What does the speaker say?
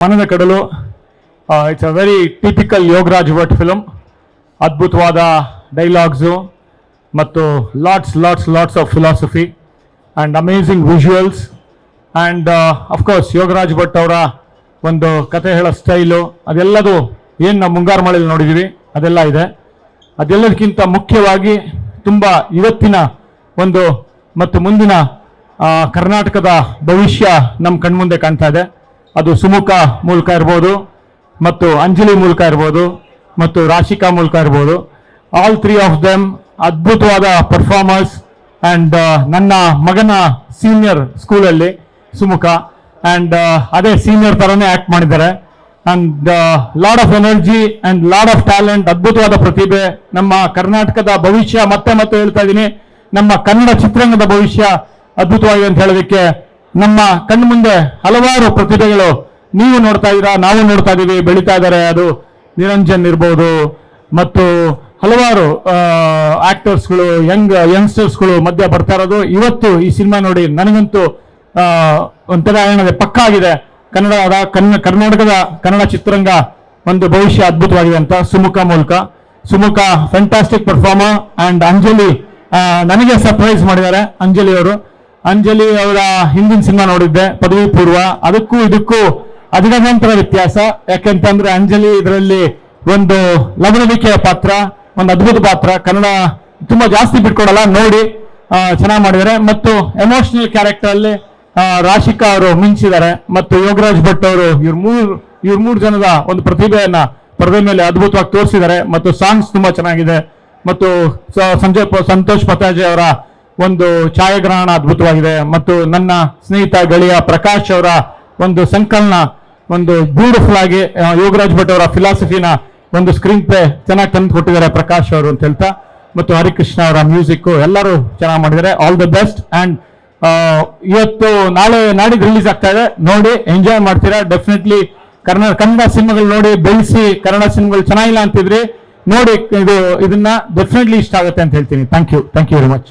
ಮನದ ಕಡಲು it's a very typical Yogaraj Bhat film ಅದ್ಭುತವಾದ ಡೈಲಾಗ್ಸು ಮತ್ತು lots lots lots of philosophy and amazing visuals and of course Yogaraj Bhat ಅವರ ಒಂದು ಕತೆ ಹೇಳೋ ಸ್ಟೈಲು ಅದೆಲ್ಲದು ಏನು ನಾವು ಮುಂಗಾರು ಮಳೆಯಲ್ಲಿ ನೋಡಿದ್ದೀವಿ ಅದೆಲ್ಲ ಇದೆ. ಅದೆಲ್ಲದಕ್ಕಿಂತ ಮುಖ್ಯವಾಗಿ ತುಂಬ ಇವತ್ತಿನ ಒಂದು ಮತ್ತು ಮುಂದಿನ ಕರ್ನಾಟಕದ ಭವಿಷ್ಯ ನಮ್ಮ ಕಣ್ಮುಂದೆ ಕಾಣ್ತಾ ಇದೆ. ಅದು ಸುಮುಖ ಮೂಲಕ ಇರ್ಬೋದು, ಮತ್ತು ಅಂಜಲಿ ಮೂಲಕ ಇರ್ಬೋದು, ಮತ್ತು ರಾಶಿಕಾ ಮೂಲಕ ಇರ್ಬೋದು. ಆಲ್ ತ್ರೀ ಆಫ್ ದೆಮ್ ಅದ್ಭುತವಾದ ಪರ್ಫಾರ್ಮರ್ಸ್ ಆ್ಯಂಡ್ ನನ್ನ ಮಗನ ಸೀನಿಯರ್ ಸ್ಕೂಲಲ್ಲಿ ಸುಮುಖ. ಆ್ಯಂಡ್ ಅದೇ ಸೀನಿಯರ್ ಥರನೇ ಆ್ಯಕ್ಟ್ ಮಾಡಿದ್ದಾರೆ. And lot of energy and lot of talent ಅದ್ಭುತವಾದ ಪ್ರತಿಭೆ. ನಮ್ಮ ಕರ್ನಾಟಕದ ಭವಿಷ್ಯ ಮತ್ತೆ ಮತ್ತೆ ಹೇಳ್ತಾ ಇದ್ದೀನಿ. ನಮ್ಮ ಕನ್ನಡ ಚಿತ್ರರಂಗದ ಭವಿಷ್ಯ ಅದ್ಭುತವಾಗಿದೆ ಅಂತ ಹೇಳೋದಕ್ಕೆ ನಮ್ಮ ಕಣ್ಣು ಮುಂದೆ ಹಲವಾರು ಪ್ರತಿಭೆಗಳು ನೀವು ನೋಡ್ತಾ ಇದ್ದೀರಾ, ನಾವು ನೋಡ್ತಾ ಇದ್ದೀವಿ, ಬೆಳೀತಾ ಇದ್ದಾರೆ, ಅದು ನಿರಂಜನ್ ಇರ್ಬೋದು ಮತ್ತು ಹಲವಾರು ಆಕ್ಟರ್ಸ್ಗಳು ಯಂಗ್ ಯಂಗ್ಸ್ಟರ್ಸ್ಗಳು ಮಧ್ಯ ಬರ್ತಾ ಇರೋದು. ಇವತ್ತು ಈ ಸಿನಿಮಾ ನೋಡಿ ನನಗಂತೂ ಒಂಥರ ಏನಿದೆ ಪಕ್ಕ ಆಗಿದೆ. ಕನ್ನಡದ, ಕನ್ನ, ಕರ್ನಾಟಕದ ಕನ್ನಡ ಚಿತ್ರರಂಗ ಒಂದು ಭವಿಷ್ಯ ಅದ್ಭುತವಾಗಿದೆ ಅಂತ ಸುಮುಖ ಮೂಲಕ. Sumukha fantastic performer and Anjali ನನಗೆ ಸರ್ಪ್ರೈಸ್ ಮಾಡಿದ್ದಾರೆ ಅಂಜಲಿ ಅವರು. ಅಂಜಲಿ ಅವರ ಹಿಂದಿನ ಸಿನಿಮಾ ನೋಡಿದ್ದೆ, ಪದವಿ ಪೂರ್ವ. ಅದಕ್ಕೂ ಇದಕ್ಕೂ ಅಧಿಗಮಂತರ ವ್ಯತ್ಯಾಸ. ಯಾಕೆಂತಂದ್ರೆ ಅಂಜಲಿ ಇದರಲ್ಲಿ ಒಂದು ಲವಣವಿಕೆಯ ಪಾತ್ರ, ಒಂದು ಅದ್ಭುತ ಪಾತ್ರ. ಕನ್ನಡ ತುಂಬಾ ಜಾಸ್ತಿ ಬಿಟ್ಕೊಡಲ್ಲ, ನೋಡಿ ಚೆನ್ನಾಗಿ ಮಾಡಿದ್ದಾರೆ. ಮತ್ತು ಎಮೋಷನಲ್ ಕ್ಯಾರೆಕ್ಟರ್ ಅಲ್ಲಿ ರಾಶಿಕಾ ಅವರು ಮಿಂಚಿದ್ದಾರೆ. ಮತ್ತು ಯೋಗರಾಜ್ ಭಟ್ ಅವರು ಇವ್ರ ಮೂರು ಇವ್ರ ಮೂರು ಜನದ ಒಂದು ಪ್ರತಿಭೆಯನ್ನ ಪರದೆ ಮೇಲೆ ಅದ್ಭುತವಾಗಿ ತೋರಿಸಿದ್ದಾರೆ. ಮತ್ತು ಸಾಂಗ್ಸ್ ತುಂಬಾ ಚೆನ್ನಾಗಿದೆ. ಮತ್ತು ಸಂಜಯ್ ಸಂತೋಷ್ ಪತಾಜೆ ಅವರ ಒಂದು ಛಾಯಾಗ್ರಹಣ ಅದ್ಭುತವಾಗಿದೆ ಮತ್ತು ನನ್ನ ಸ್ನೇಹಿತ ಗೆಳೆಯ ಪ್ರಕಾಶ್ ಅವರ ಒಂದು ಸಂಕಲನ, ಒಂದು ಬ್ಯೂಟಿಫುಲ್ ಆಗಿ ಯೋಗರಾಜ್ ಭಟ್ ಅವರ ಫಿಲಾಸಫಿನ ಒಂದು ಸ್ಕ್ರೀನ್ ಪ್ಲೇ ಚೆನ್ನಾಗಿ ತಂದು ಕೊಟ್ಟಿದ್ದಾರೆ ಪ್ರಕಾಶ್ ಅವರು ಅಂತ ಹೇಳ್ತಾ. ಮತ್ತು ಹರಿಕೃಷ್ಣ ಅವರ ಮ್ಯೂಸಿಕ್ ಎಲ್ಲರೂ ಚೆನ್ನಾಗಿ ಮಾಡಿದ್ದಾರೆ. ಆಲ್ ದ ಬೆಸ್ಟ್ ಅಂಡ್ ಇವತ್ತು ನಾಳೆ, ನಾಡಿದ್ದು ರಿಲೀಸ್ ಆಗ್ತಾ ಇದೆ. ನೋಡಿ ಎಂಜಾಯ್ ಮಾಡ್ತೀರಾ? ಡೆಫಿನೆಟ್ಲಿ ಕನ್ನಡ ಕನ್ನಡ ಸಿನಿಮಾಗಳು ನೋಡಿ, ಬೆಳೆಸಿ ಕನ್ನಡ ಸಿನಿಮಾಗಳು ಚೆನ್ನಾಗಿಲ್ಲ ಅಂತಿದ್ರಿ, ನೋಡಿ, ಇದು, ಇದನ್ನ ಡೆಫಿನೆಟ್ಲಿ ಇಷ್ಟ ಆಗುತ್ತೆ ಅಂತ ಹೇಳ್ತೀನಿ. Thank you thank you very much